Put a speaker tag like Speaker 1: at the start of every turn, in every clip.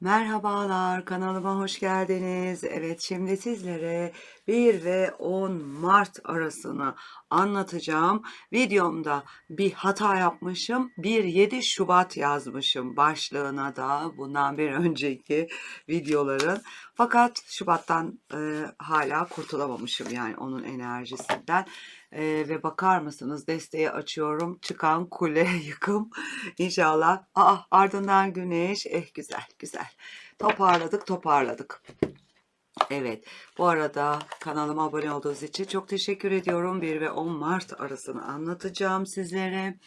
Speaker 1: Merhabalar, kanalıma hoş geldiniz. Evet, şimdi sizlere 1 ve 10 Mart arasını anlatacağım. Videomda bir hata yapmışım. 1-7 Şubat yazmışım başlığına da bundan bir önceki videoların. Fakat Şubat'tan e, hala kurtulamamışım yani onun enerjisinden. E, ve bakar mısınız desteği açıyorum. Çıkan kule yıkım. İnşallah. Aa, ardından güneş. Eh güzel güzel. Toparladık toparladık. Evet, bu arada kanalıma abone olduğunuz için çok teşekkür ediyorum. 1 ve 10 Mart arasını anlatacağım sizlere.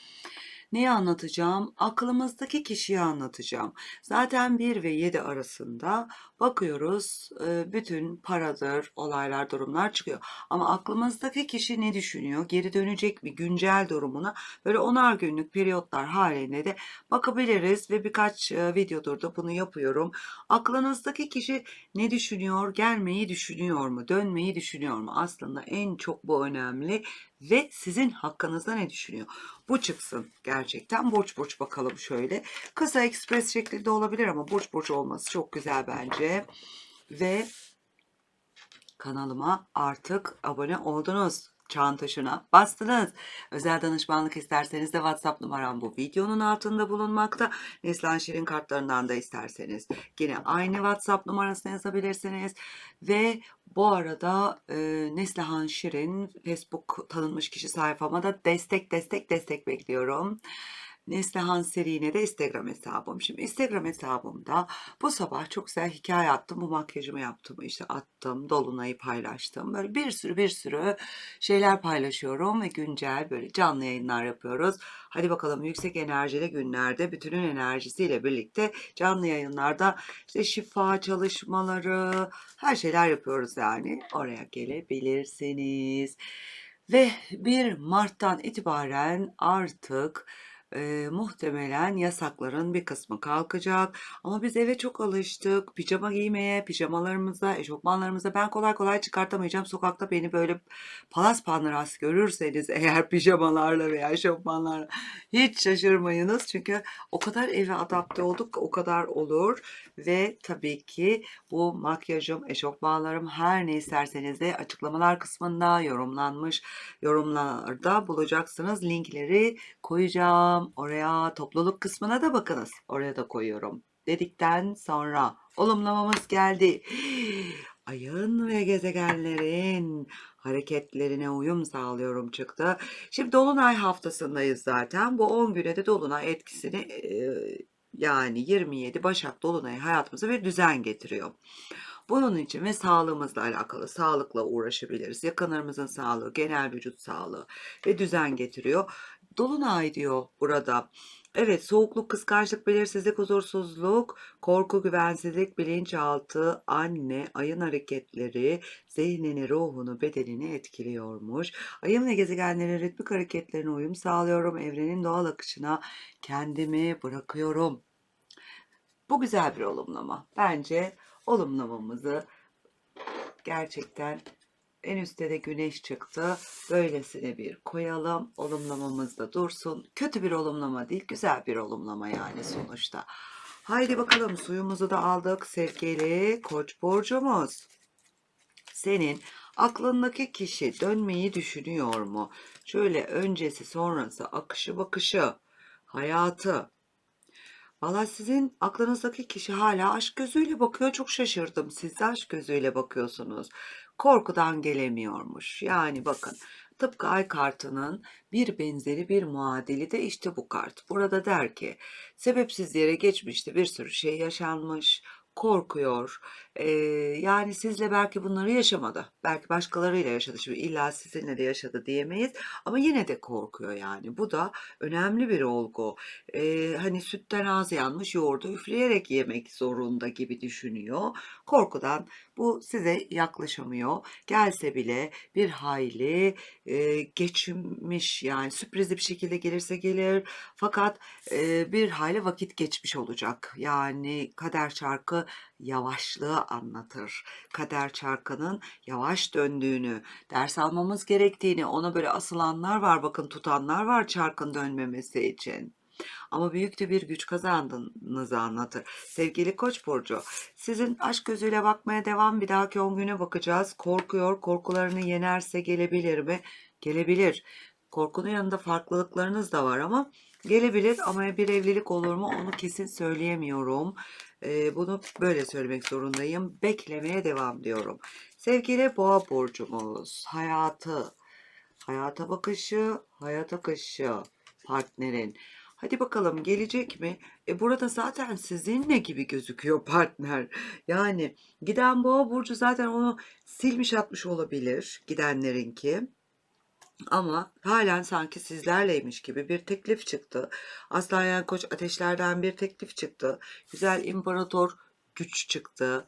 Speaker 1: Neyi anlatacağım? Aklımızdaki kişiyi anlatacağım. Zaten 1 ve 7 arasında bakıyoruz e, bütün paradır, olaylar, durumlar çıkıyor. Ama aklımızdaki kişi ne düşünüyor? Geri dönecek mi güncel durumuna? Böyle onar günlük periyotlar halinde de bakabiliriz ve birkaç e, videodur da bunu yapıyorum. Aklınızdaki kişi ne düşünüyor? Gelmeyi düşünüyor mu? Dönmeyi düşünüyor mu? Aslında en çok bu önemli ve sizin hakkınızda ne düşünüyor? Bu çıksın gerçekten. Burç burç bakalım şöyle. Kısa ekspres şeklinde olabilir ama burç burç olması çok güzel bence. Ve kanalıma artık abone oldunuz. Çan tuşuna bastınız. Özel danışmanlık isterseniz de WhatsApp numaram bu videonun altında bulunmakta. Neslihan Şirin kartlarından da isterseniz yine aynı WhatsApp numarasına yazabilirsiniz. Ve bu arada e, Neslihan Şirin Facebook tanınmış kişi sayfama da destek destek destek bekliyorum. Neslihan Seri'ne de Instagram hesabım. Şimdi Instagram hesabımda bu sabah çok güzel hikaye attım. Bu makyajımı yaptım. işte attım. Dolunay'ı paylaştım. Böyle bir sürü bir sürü şeyler paylaşıyorum ve güncel böyle canlı yayınlar yapıyoruz. Hadi bakalım yüksek enerjili günlerde bütünün enerjisiyle birlikte canlı yayınlarda işte şifa çalışmaları her şeyler yapıyoruz yani. Oraya gelebilirsiniz. Ve 1 Mart'tan itibaren artık Eee, muhtemelen yasakların bir kısmı kalkacak. Ama biz eve çok alıştık. Pijama giymeye, pijamalarımıza, eşofmanlarımıza ben kolay kolay çıkartamayacağım. Sokakta beni böyle palas panras görürseniz eğer pijamalarla veya eşofmanlarla hiç şaşırmayınız. Çünkü o kadar eve adapte olduk, o kadar olur. Ve tabii ki bu makyajım, eşofmanlarım her ne isterseniz de açıklamalar kısmında yorumlanmış yorumlarda bulacaksınız. Linkleri koyacağım. Oraya topluluk kısmına da bakınız. Oraya da koyuyorum. Dedikten sonra olumlamamız geldi. Ayın ve gezegenlerin hareketlerine uyum sağlıyorum çıktı. Şimdi Dolunay haftasındayız zaten. Bu 10 güne de Dolunay etkisini e, yani 27 Başak Dolunay hayatımıza bir düzen getiriyor. Bunun için ve sağlığımızla alakalı sağlıkla uğraşabiliriz. Yakınlarımızın sağlığı, genel vücut sağlığı ve düzen getiriyor. Dolunay diyor burada. Evet, soğukluk, kıskançlık, belirsizlik, huzursuzluk, korku, güvensizlik, bilinçaltı, anne, ayın hareketleri, zihnini, ruhunu, bedenini etkiliyormuş. Ayın ve gezegenlerin ritmik hareketlerine uyum sağlıyorum. Evrenin doğal akışına kendimi bırakıyorum. Bu güzel bir olumlama. Bence olumlamamızı gerçekten en üstte de güneş çıktı. Böylesine bir koyalım. Olumlamamız da dursun. Kötü bir olumlama değil, güzel bir olumlama yani sonuçta. Haydi bakalım suyumuzu da aldık. Sevgili Koç burcumuz. Senin aklındaki kişi dönmeyi düşünüyor mu? Şöyle öncesi sonrası akışı bakışı, hayatı. Valla sizin aklınızdaki kişi hala aşk gözüyle bakıyor. Çok şaşırdım. Siz de aşk gözüyle bakıyorsunuz. Korkudan gelemiyormuş. Yani bakın tıpkı ay kartının bir benzeri bir muadili de işte bu kart. Burada der ki sebepsiz yere geçmişte bir sürü şey yaşanmış korkuyor. Ee, yani sizle belki bunları yaşamadı. Belki başkalarıyla yaşadı. Şimdi illa sizinle de yaşadı diyemeyiz. Ama yine de korkuyor yani. Bu da önemli bir olgu. Ee, hani sütten ağzı yanmış yoğurdu üfleyerek yemek zorunda gibi düşünüyor. Korkudan bu size yaklaşamıyor. Gelse bile bir hayli e, geçmiş yani sürprizli bir şekilde gelirse gelir. Fakat e, bir hayli vakit geçmiş olacak. Yani kader çarkı yavaşlığı anlatır. Kader çarkının yavaş döndüğünü, ders almamız gerektiğini, ona böyle asılanlar var, bakın tutanlar var çarkın dönmemesi için. Ama büyük de bir güç kazandığınızı anlatır. Sevgili Koç burcu, sizin aşk gözüyle bakmaya devam. Bir dahaki 10 güne bakacağız. Korkuyor, korkularını yenerse gelebilir mi? Gelebilir. Korkunun yanında farklılıklarınız da var ama gelebilir ama bir evlilik olur mu onu kesin söyleyemiyorum. Ee, bunu böyle söylemek zorundayım. Beklemeye devam diyorum. Sevgili boğa burcumuz, hayatı, hayata bakışı, hayat akışı, partnerin. Hadi bakalım gelecek mi? E burada zaten sizinle gibi gözüküyor partner. Yani giden boğa burcu zaten onu silmiş atmış olabilir gidenlerinki. Ama halen sanki sizlerleymiş gibi bir teklif çıktı. Aslan yani koç ateşlerden bir teklif çıktı. Güzel imparator güç çıktı.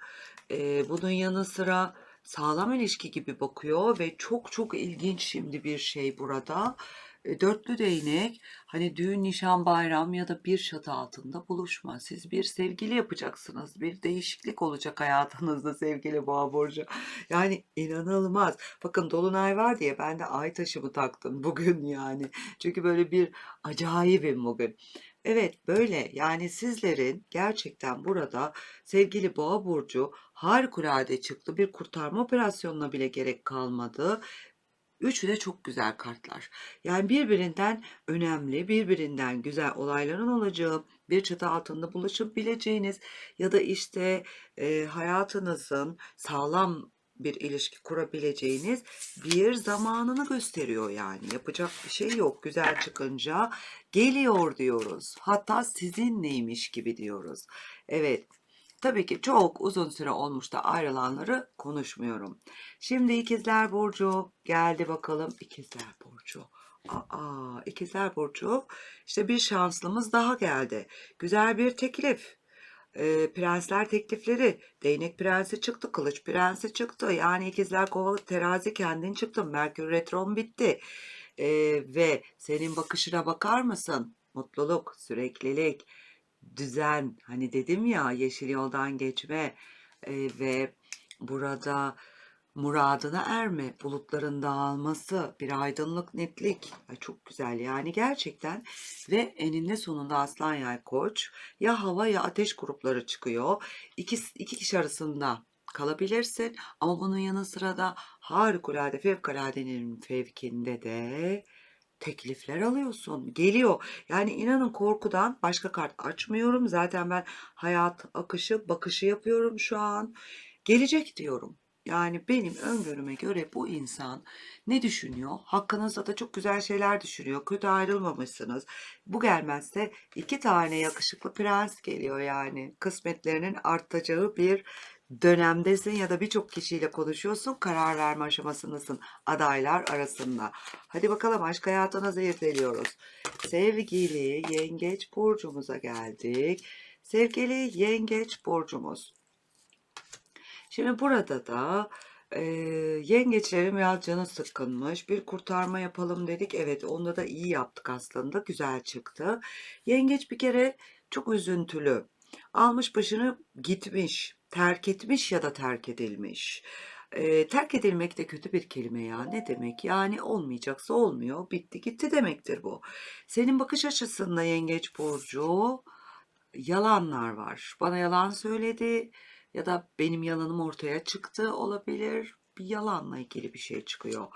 Speaker 1: Ee, bunun yanı sıra sağlam ilişki gibi bakıyor ve çok çok ilginç şimdi bir şey burada. E, Dörtlü değnek hani düğün, nişan, bayram ya da bir çatı altında buluşma. Siz bir sevgili yapacaksınız. Bir değişiklik olacak hayatınızda sevgili boğa burcu. Yani inanılmaz. Bakın dolunay var diye ben de ay taşımı taktım bugün yani. Çünkü böyle bir acayibim bugün. Evet böyle yani sizlerin gerçekten burada sevgili boğa burcu harikulade çıktı. Bir kurtarma operasyonuna bile gerek kalmadı. Üçü de çok güzel kartlar. Yani birbirinden önemli, birbirinden güzel olayların olacağı, bir çatı altında buluşabileceğiniz ya da işte e, hayatınızın sağlam bir ilişki kurabileceğiniz bir zamanını gösteriyor yani. Yapacak bir şey yok. Güzel çıkınca geliyor diyoruz. Hatta sizinleymiş gibi diyoruz. Evet. Tabii ki çok uzun süre olmuş da ayrılanları konuşmuyorum. Şimdi ikizler burcu geldi bakalım ikizler burcu. Aa, ikizler burcu işte bir şanslımız daha geldi. Güzel bir teklif. Ee, prensler teklifleri. Değnek prensi çıktı, kılıç prensi çıktı. Yani ikizler kovalık terazi kendin çıktın. Merkür retron bitti. Ee, ve senin bakışına bakar mısın? Mutluluk, süreklilik, düzen. Hani dedim ya yeşil yoldan geçme e, ve burada muradına erme, bulutların dağılması, bir aydınlık, netlik. Ay çok güzel yani gerçekten. Ve eninde sonunda aslan yay koç ya hava ya ateş grupları çıkıyor. İki, iki kişi arasında kalabilirsin ama bunun yanı sıra da harikulade fevkaladenin fevkinde de teklifler alıyorsun. Geliyor. Yani inanın korkudan başka kart açmıyorum. Zaten ben hayat akışı, bakışı yapıyorum şu an. Gelecek diyorum. Yani benim öngörüme göre bu insan ne düşünüyor? Hakkınızda da çok güzel şeyler düşünüyor. Kötü ayrılmamışsınız. Bu gelmezse iki tane yakışıklı prens geliyor yani. Kısmetlerinin artacağı bir dönemdesin ya da birçok kişiyle konuşuyorsun. Karar verme aşamasındasın adaylar arasında. Hadi bakalım aşk hayatına zehirleniyoruz. Sevgili yengeç burcumuza geldik. Sevgili yengeç burcumuz. Şimdi burada da e, yengeçlerin biraz canı sıkkınmış. Bir kurtarma yapalım dedik. Evet onda da iyi yaptık aslında. Güzel çıktı. Yengeç bir kere çok üzüntülü. Almış başını gitmiş. Terk etmiş ya da terk edilmiş. E, terk edilmek de kötü bir kelime ya. Ne demek? Yani olmayacaksa olmuyor. Bitti gitti demektir bu. Senin bakış açısında yengeç burcu yalanlar var. Bana yalan söyledi ya da benim yalanım ortaya çıktı olabilir. Bir yalanla ilgili bir şey çıkıyor.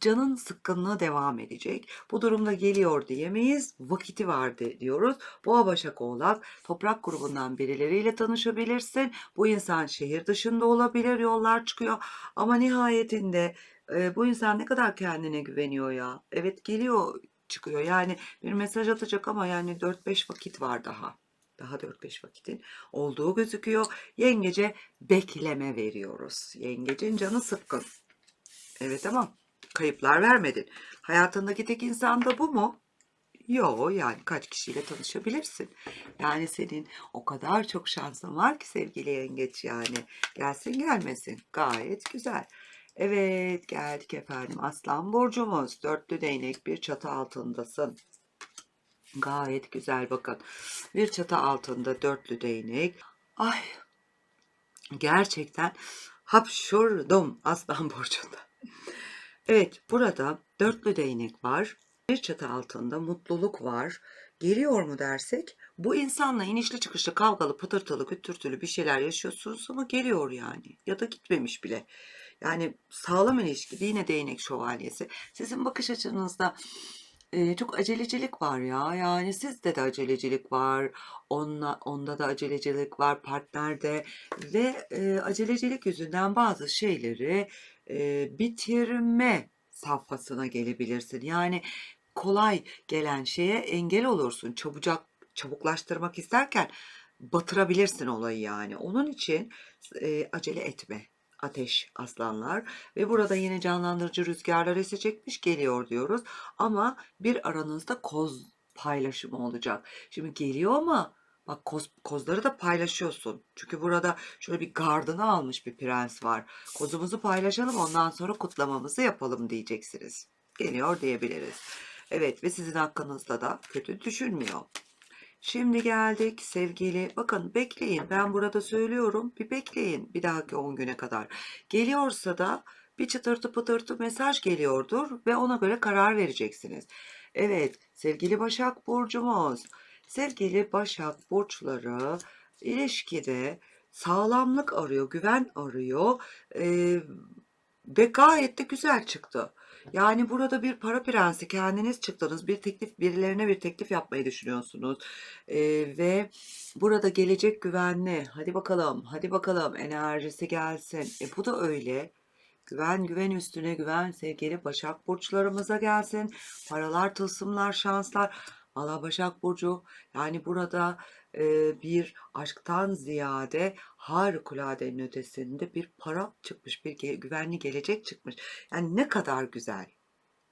Speaker 1: Canın sıkkınlığı devam edecek. Bu durumda geliyor diyemeyiz. Vakiti var de- diyoruz. Boğa Başak Oğlak toprak grubundan birileriyle tanışabilirsin. Bu insan şehir dışında olabilir. Yollar çıkıyor. Ama nihayetinde e, bu insan ne kadar kendine güveniyor ya. Evet geliyor çıkıyor. Yani bir mesaj atacak ama yani 4-5 vakit var daha. Daha 4-5 vakitin olduğu gözüküyor. Yengece bekleme veriyoruz. Yengecin canı sıkkın. Evet ama kayıplar vermedin. Hayatındaki tek insan da bu mu? Yo yani kaç kişiyle tanışabilirsin. Yani senin o kadar çok şansın var ki sevgili yengeç yani. Gelsin gelmesin. Gayet güzel. Evet geldik efendim. Aslan burcumuz. Dörtlü değnek bir çatı altındasın. Gayet güzel bakın. Bir çatı altında dörtlü değnek. Ay gerçekten hapşurdum aslan burcunda. Evet burada dörtlü değnek var. Bir çatı altında mutluluk var. Geliyor mu dersek bu insanla inişli çıkışlı kavgalı pıtırtılı güttürtülü bir şeyler yaşıyorsunuz ama geliyor yani ya da gitmemiş bile. Yani sağlam ilişki yine değnek şövalyesi. Sizin bakış açınızda e, çok acelecilik var ya yani sizde de acelecilik var onunla, onda da acelecilik var partnerde ve e, acelecilik yüzünden bazı şeyleri e, bitirme safhasına gelebilirsin. Yani kolay gelen şeye engel olursun. Çabucak çabuklaştırmak isterken batırabilirsin olayı yani. Onun için e, acele etme. Ateş aslanlar ve burada yine canlandırıcı rüzgarlar esecekmiş geliyor diyoruz. Ama bir aranızda koz paylaşımı olacak. Şimdi geliyor ama bak koz, kozları da paylaşıyorsun. Çünkü burada şöyle bir gardını almış bir prens var. Kozumuzu paylaşalım ondan sonra kutlamamızı yapalım diyeceksiniz. Geliyor diyebiliriz. Evet ve sizin hakkınızda da kötü düşünmüyor. Şimdi geldik sevgili. Bakın bekleyin. Ben burada söylüyorum. Bir bekleyin bir dahaki 10 güne kadar. Geliyorsa da bir çıtırtı pıtırtı mesaj geliyordur ve ona göre karar vereceksiniz. Evet sevgili Başak Burcumuz. Sevgili Başak Burçları ilişkide sağlamlık arıyor, güven arıyor ee, ve gayet de güzel çıktı. Yani burada bir para prensi kendiniz çıktınız. Bir teklif birilerine bir teklif yapmayı düşünüyorsunuz. Ee, ve burada gelecek güvenli. Hadi bakalım, hadi bakalım enerjisi gelsin. E bu da öyle. Güven güven üstüne güven sevgili Başak burçlarımıza gelsin. Paralar, tılsımlar, şanslar. Valla Başak Burcu yani burada e, bir aşktan ziyade harikuladenin ötesinde bir para çıkmış, bir ge- güvenli gelecek çıkmış. Yani ne kadar güzel.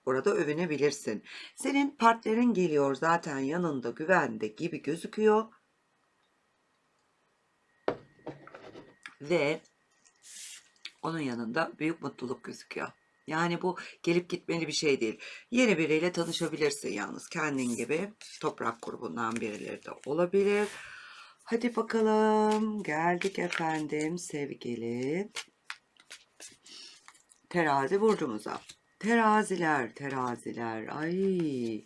Speaker 1: Burada övünebilirsin. Senin partnerin geliyor zaten yanında güvende gibi gözüküyor. Ve onun yanında büyük mutluluk gözüküyor. Yani bu gelip gitmeli bir şey değil. Yeni biriyle tanışabilirsin yalnız kendin gibi. Toprak grubundan birileri de olabilir. Hadi bakalım. Geldik efendim sevgili terazi burcumuza. Teraziler, teraziler. Ay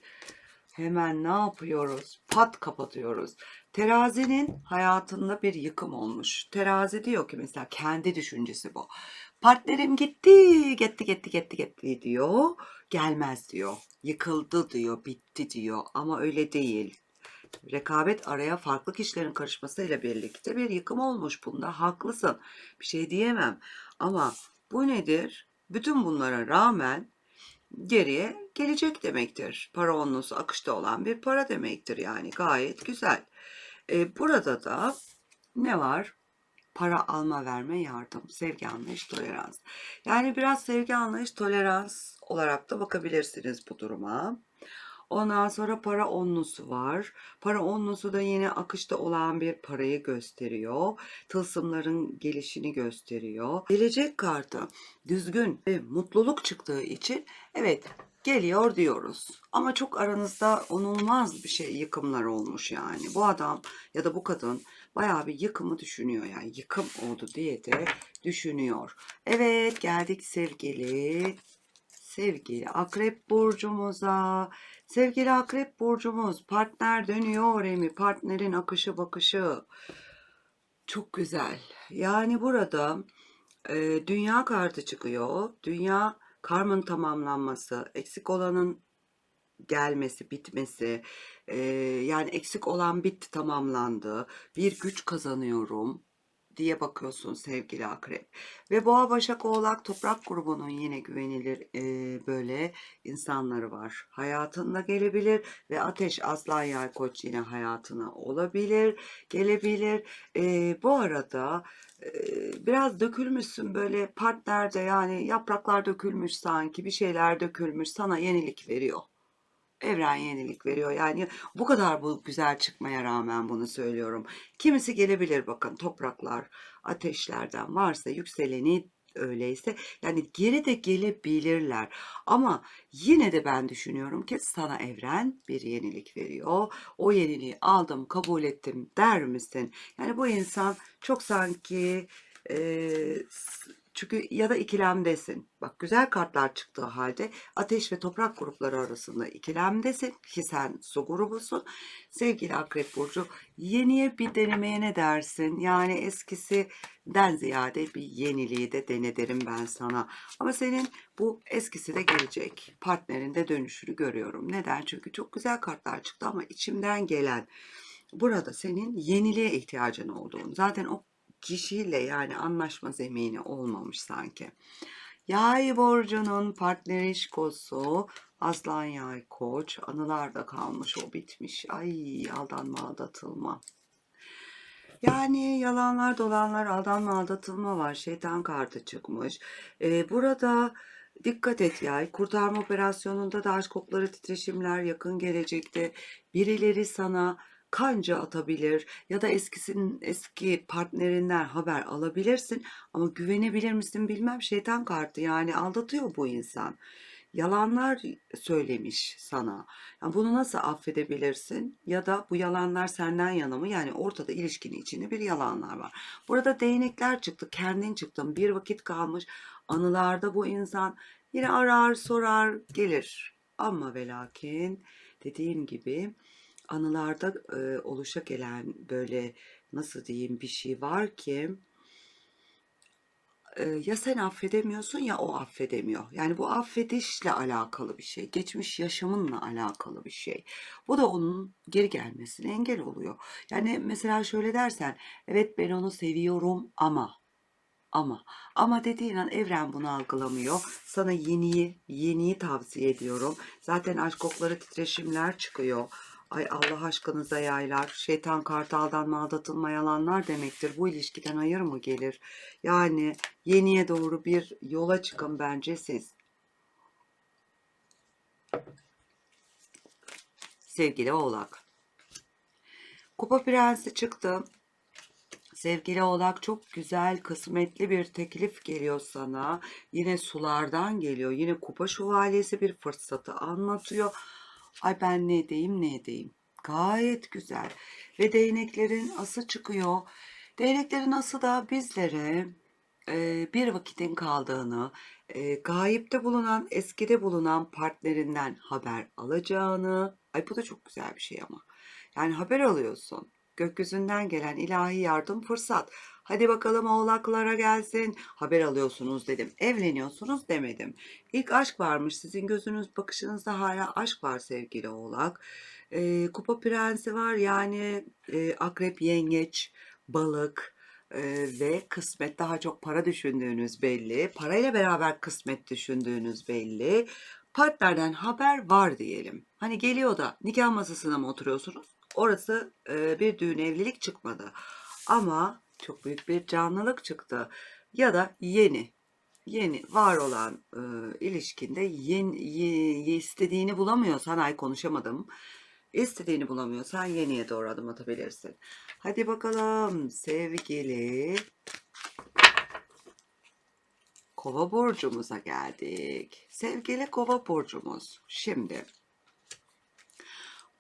Speaker 1: hemen ne yapıyoruz? Pat kapatıyoruz. Terazinin hayatında bir yıkım olmuş. Terazi diyor ki mesela kendi düşüncesi bu. Partnerim gitti, gitti, gitti, gitti, gitti diyor. Gelmez diyor. Yıkıldı diyor, bitti diyor. Ama öyle değil. Rekabet araya farklı kişilerin karışmasıyla birlikte bir yıkım olmuş bunda. Haklısın. Bir şey diyemem. Ama bu nedir? Bütün bunlara rağmen geriye gelecek demektir. Para onlusu akışta olan bir para demektir yani gayet güzel. E, burada da ne var? Para alma verme yardım, sevgi anlayış tolerans. Yani biraz sevgi anlayış tolerans olarak da bakabilirsiniz bu duruma. Ondan sonra para onlusu var. Para onlusu da yine akışta olan bir parayı gösteriyor. Tılsımların gelişini gösteriyor. Gelecek kartı düzgün ve mutluluk çıktığı için evet geliyor diyoruz. Ama çok aranızda onulmaz bir şey yıkımlar olmuş yani. Bu adam ya da bu kadın bayağı bir yıkımı düşünüyor yani yıkım oldu diye de düşünüyor. Evet geldik sevgili sevgili akrep burcumuza. Sevgili akrep burcumuz partner dönüyor emi partnerin akışı bakışı çok güzel. Yani burada e, dünya kartı çıkıyor. Dünya karmın tamamlanması, eksik olanın gelmesi, bitmesi, e, yani eksik olan bitti, tamamlandı. Bir güç kazanıyorum diye bakıyorsun sevgili akrep. Ve boğa başak oğlak toprak grubunun yine güvenilir e, böyle insanları var. Hayatında gelebilir ve ateş aslan yay koç yine hayatına olabilir, gelebilir. E, bu arada biraz dökülmüşsün böyle partnerde yani yapraklar dökülmüş sanki bir şeyler dökülmüş sana yenilik veriyor. Evren yenilik veriyor. Yani bu kadar bu güzel çıkmaya rağmen bunu söylüyorum. Kimisi gelebilir bakın topraklar, ateşlerden varsa yükseleni öyleyse yani geri de gelebilirler. Ama yine de ben düşünüyorum ki sana evren bir yenilik veriyor. O yeniliği aldım, kabul ettim der misin? Yani bu insan çok sanki e, Çünkü ya da ikilemdesin. Bak güzel kartlar çıktığı halde ateş ve toprak grupları arasında ikilemdesin ki sen su grubusun. Sevgili Akrep Burcu yeniye bir denemeye ne dersin? Yani eskisinden ziyade bir yeniliği de dene derim ben sana. Ama senin bu eskisi de gelecek. Partnerinde dönüşünü görüyorum. Neden? Çünkü çok güzel kartlar çıktı ama içimden gelen burada senin yeniliğe ihtiyacın olduğunu. Zaten o kişiyle yani anlaşma zemini olmamış sanki. Yay borcunun partnerişkosu Aslan Yay Koç anılarda kalmış o bitmiş. Ay aldanma aldatılma. Yani yalanlar dolanlar aldanma aldatılma var. Şeytan kartı çıkmış. Ee, burada dikkat et yay. Kurtarma operasyonunda da aşk okları titreşimler yakın gelecekte. Birileri sana kanca atabilir ya da eskisinin eski partnerinden haber alabilirsin ama güvenebilir misin bilmem şeytan kartı yani aldatıyor bu insan. Yalanlar söylemiş sana. Yani bunu nasıl affedebilirsin? Ya da bu yalanlar senden yana mı? Yani ortada ilişkinin içinde bir yalanlar var. Burada değnekler çıktı, kendin çıktın. Bir vakit kalmış. Anılarda bu insan yine arar, sorar, gelir. Ama ve lakin dediğim gibi anılarda e, oluşa gelen böyle nasıl diyeyim bir şey var ki e, ya sen affedemiyorsun ya o affedemiyor. Yani bu affedişle alakalı bir şey. Geçmiş yaşamınla alakalı bir şey. Bu da onun geri gelmesine engel oluyor. Yani mesela şöyle dersen evet ben onu seviyorum ama ama ama dediğin an evren bunu algılamıyor. Sana yeniyi yeniyi tavsiye ediyorum. Zaten aşk okları titreşimler çıkıyor. Ay Allah aşkınıza yaylar. Şeytan kartaldan aldatılma demektir. Bu ilişkiden hayır mı gelir? Yani yeniye doğru bir yola çıkın bence siz. Sevgili Oğlak. Kupa Prensi çıktı. Sevgili Oğlak çok güzel, kısmetli bir teklif geliyor sana. Yine sulardan geliyor. Yine kupa şövalyesi bir fırsatı anlatıyor. Ay ben ne edeyim ne edeyim. Gayet güzel. Ve değneklerin ası çıkıyor. Değneklerin ası da bizlere e, bir vakitin kaldığını, e, gayipte bulunan, eskide bulunan partnerinden haber alacağını. Ay bu da çok güzel bir şey ama. Yani haber alıyorsun. Gökyüzünden gelen ilahi yardım fırsat. Hadi bakalım oğlaklara gelsin. Haber alıyorsunuz dedim. Evleniyorsunuz demedim. İlk aşk varmış. Sizin gözünüz bakışınızda hala aşk var sevgili oğlak. Ee, kupa prensi var yani e, akrep yengeç, balık e, ve kısmet daha çok para düşündüğünüz belli. Parayla beraber kısmet düşündüğünüz belli. Partnerden haber var diyelim. Hani geliyor da nikah masasına mı oturuyorsunuz? Orası e, bir düğün evlilik çıkmadı. Ama çok büyük bir canlılık çıktı. Ya da yeni yeni var olan e, ilişkinde yeni, ye- istediğini bulamıyorsan ay konuşamadım. İstediğini bulamıyorsan yeniye doğru adım atabilirsin. Hadi bakalım sevgili Kova burcumuza geldik. Sevgili Kova burcumuz. Şimdi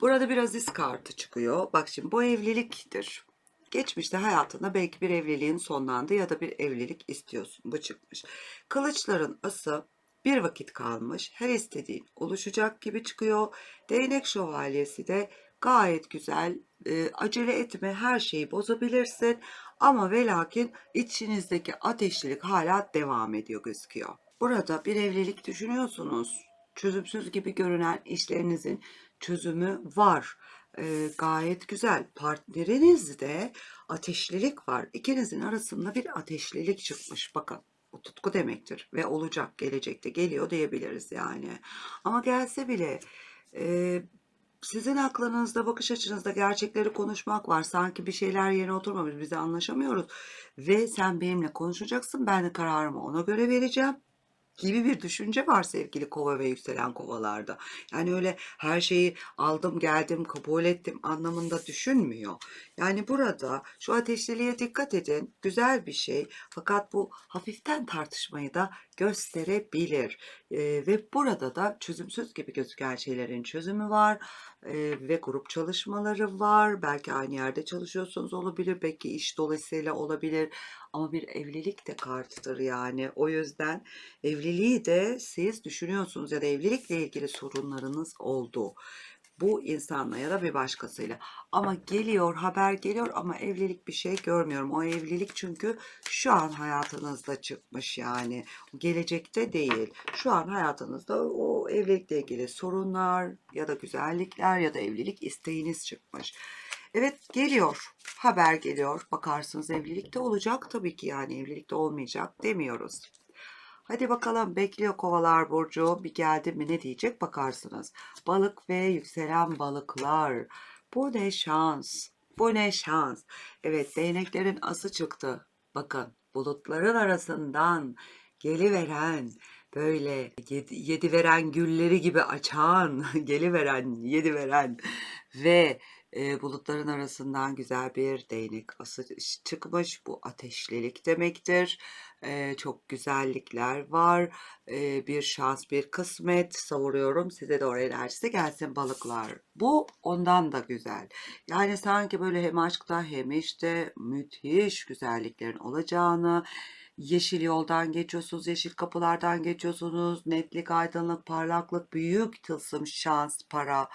Speaker 1: Burada bir aziz kartı çıkıyor. Bak şimdi bu evliliktir. Geçmişte hayatında belki bir evliliğin sonlandı ya da bir evlilik istiyorsun. Bu çıkmış. Kılıçların ası bir vakit kalmış. Her istediğin oluşacak gibi çıkıyor. Değnek şövalyesi de gayet güzel. E, acele etme her şeyi bozabilirsin. Ama ve lakin içinizdeki ateşlilik hala devam ediyor gözüküyor. Burada bir evlilik düşünüyorsunuz. Çözümsüz gibi görünen işlerinizin çözümü var. Ee, gayet güzel. Partnerinizde ateşlilik var. İkinizin arasında bir ateşlilik çıkmış. Bakın bu tutku demektir ve olacak gelecekte geliyor diyebiliriz yani. Ama gelse bile e, sizin aklınızda bakış açınızda gerçekleri konuşmak var. Sanki bir şeyler yerine oturmamış biz anlaşamıyoruz. Ve sen benimle konuşacaksın ben de kararımı ona göre vereceğim gibi bir düşünce var sevgili kova ve yükselen kovalarda. Yani öyle her şeyi aldım geldim kabul ettim anlamında düşünmüyor. Yani burada şu ateşliliğe dikkat edin. Güzel bir şey. Fakat bu hafiften tartışmayı da gösterebilir. Ee, ve burada da çözümsüz gibi gözüken şeylerin çözümü var. Eee, ve grup çalışmaları var. Belki aynı yerde çalışıyorsunuz olabilir. Belki iş dolayısıyla olabilir. Ama bir evlilik de kartıdır yani. O yüzden evliliği de siz düşünüyorsunuz ya da evlilikle ilgili sorunlarınız oldu. Bu insanla ya da bir başkasıyla. Ama geliyor, haber geliyor ama evlilik bir şey görmüyorum. O evlilik çünkü şu an hayatınızda çıkmış yani. Gelecekte değil. Şu an hayatınızda o evlilikle ilgili sorunlar ya da güzellikler ya da evlilik isteğiniz çıkmış. Evet geliyor. Haber geliyor. Bakarsınız evlilikte olacak tabii ki yani evlilikte olmayacak demiyoruz. Hadi bakalım bekliyor kovalar burcu bir geldi mi ne diyecek bakarsınız. Balık ve yükselen balıklar. Bu ne şans. Bu ne şans. Evet değneklerin ası çıktı. Bakın bulutların arasından geliveren böyle yedi, yedi veren gülleri gibi açan geliveren yedi veren ve e, bulutların arasından güzel bir değnek ası çıkmış. Bu ateşlilik demektir. E, çok güzellikler var. E, bir şans, bir kısmet savuruyorum. Size doğru enerjisi gelsin balıklar. Bu ondan da güzel. Yani sanki böyle hem aşkta hem işte müthiş güzelliklerin olacağını, yeşil yoldan geçiyorsunuz, yeşil kapılardan geçiyorsunuz, netlik, aydınlık, parlaklık, büyük tılsım, şans, para.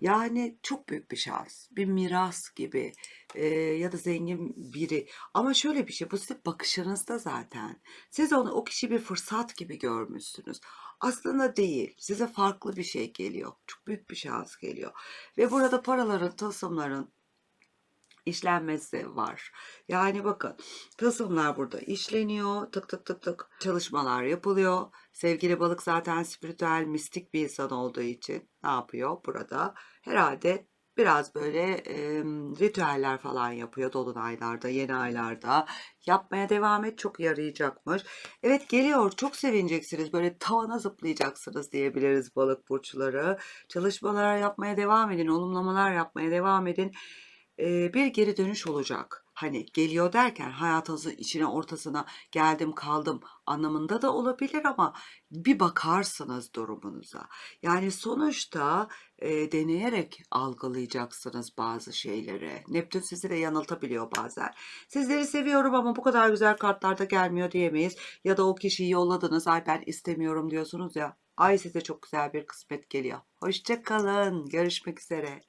Speaker 1: Yani çok büyük bir şans. Bir miras gibi eee, ya da zengin biri. Ama şöyle bir şey, sizin bakışınızda zaten. Siz onu o kişiyi bir fırsat gibi görmüşsünüz. Aslında değil. Size farklı bir şey geliyor. Çok büyük bir şans geliyor. Ve burada paraların, tılsımların işlenmesi var. Yani bakın tılsımlar burada işleniyor. Tık tık tık tık çalışmalar yapılıyor. Sevgili balık zaten spiritüel mistik bir insan olduğu için ne yapıyor burada? Herhalde biraz böyle e, ritüeller falan yapıyor dolunaylarda, yeni aylarda. Yapmaya devam et çok yarayacakmış. Evet geliyor çok sevineceksiniz. Böyle tavana zıplayacaksınız diyebiliriz balık burçları. Çalışmalara yapmaya devam edin. Olumlamalar yapmaya devam edin eee, bir geri dönüş olacak. Hani geliyor derken hayatınızın içine ortasına geldim kaldım anlamında da olabilir ama bir bakarsınız durumunuza. Yani sonuçta eee, deneyerek algılayacaksınız bazı şeyleri. Neptün sizi de yanıltabiliyor bazen. Sizleri seviyorum ama bu kadar güzel kartlarda gelmiyor diyemeyiz. Ya da o kişiyi yolladınız ay ben istemiyorum diyorsunuz ya. Ay size çok güzel bir kısmet geliyor. Hoşça kalın. Görüşmek üzere.